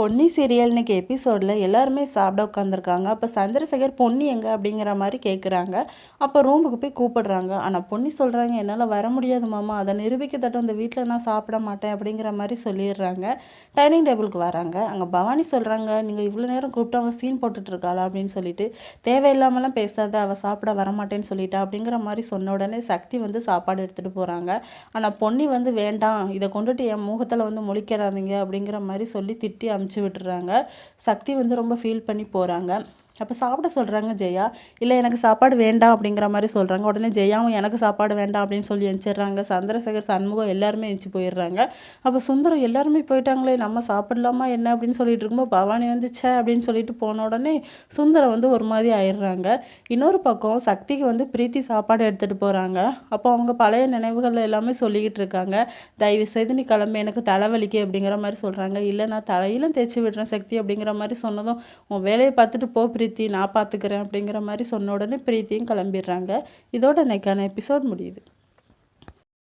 Ponni serial இன்றைக்கி எபிசோடில் எல்லாருமே சாப்பிட உட்காந்துருக்காங்க அப்போ சந்திரசேகர் பொன்னி எங்கே அப்படிங்கிற மாதிரி கேட்குறாங்க அப்போ ரூமுக்கு போய் கூப்பிடுறாங்க. ஆனால் பொன்னி சொல்கிறாங்க என்னால் வர முடியாது மாமா. அதை நிரூபிக்கத்தட்டும். அந்த வீட்டில் நான் சாப்பிட மாட்டேன். அப்படிங்கிற மாதிரி சொல்லிடுறாங்க. டைனிங் டேபிளுக்கு வராங்க. அங்கே பவானி சொல்கிறாங்க நீங்கள் இவ்வளோ நேரம் கூப்பிட்டு அவங்க சீன் போட்டுட்ருக்காளா அப்படின்னு சொல்லிட்டு தேவையில்லாமலாம் பேசாத. அவள் சாப்பிட வரமாட்டேன்னு சொல்லிட்டா. அப்படிங்கிற மாதிரி சொன்ன உடனே சக்தி வந்து சாப்பாடு எடுத்துகிட்டு போகிறாங்க ஆனால் பொன்னி வந்து வேண்டாம். இதை கொண்டுட்டு என் முகத்தில் வந்து முழிக்கிறாதீங்க அப்படிங்கிற மாதிரி சொல்லி திட்டி அமுச்சு விட்டுறாங்க. சக்தி வந்து ரொம்ப ஃபீல் பண்ணி போகிறாங்க அப்போ சாப்பிட சொல்கிறாங்க ஜெயா இல்லை எனக்கு சாப்பாடு வேண்டாம் அப்படிங்கிற மாதிரி சொல்கிறாங்க உடனே ஜெயாவும் எனக்கு சாப்பாடு வேண்டாம் அப்படின்னு சொல்லி எழுச்சிடுறாங்க சந்திரசேகர் சண்முகம் எல்லாருமே எழுச்சி போயிடுறாங்க. அப்போ சுந்தரம் எல்லாருமே போயிட்டாங்களே நம்ம சாப்பிடலாமா என்ன? அப்படின்னு சொல்லிட்டு இருக்கும்போது பவானி வந்துச்சே அப்படின்னு சொல்லிட்டு போன உடனே சுந்தரம் வந்து ஒரு மாதிரி ஆயிடுறாங்க. இன்னொரு பக்கம் சக்திக்கு வந்து பிரீத்தி சாப்பாடு எடுத்துகிட்டு போகிறாங்க அப்போ அவங்க பழைய நினைவுகள் எல்லாமே சொல்லிக்கிட்டு இருக்காங்க. தயவு செய்து நீ கிளம்பி எனக்கு தலைவலிக்கு அப்படிங்கிற மாதிரி சொல்கிறாங்க இல்லை நான் தலையிலும் தேய்ச்சி விடுறேன் சக்தி அப்படிங்கிற மாதிரி சொன்னதும் உன் வேலையை பார்த்துட்டு போ பிரீத்தி நான் பார்த்துக்கிறேன் அப்படிங்கிற மாதிரி சொன்ன உடனே பிரீத்தியும் கிளம்பிடுறாங்க. இதோட இன்னைக்கான எபிசோட் முடியுது.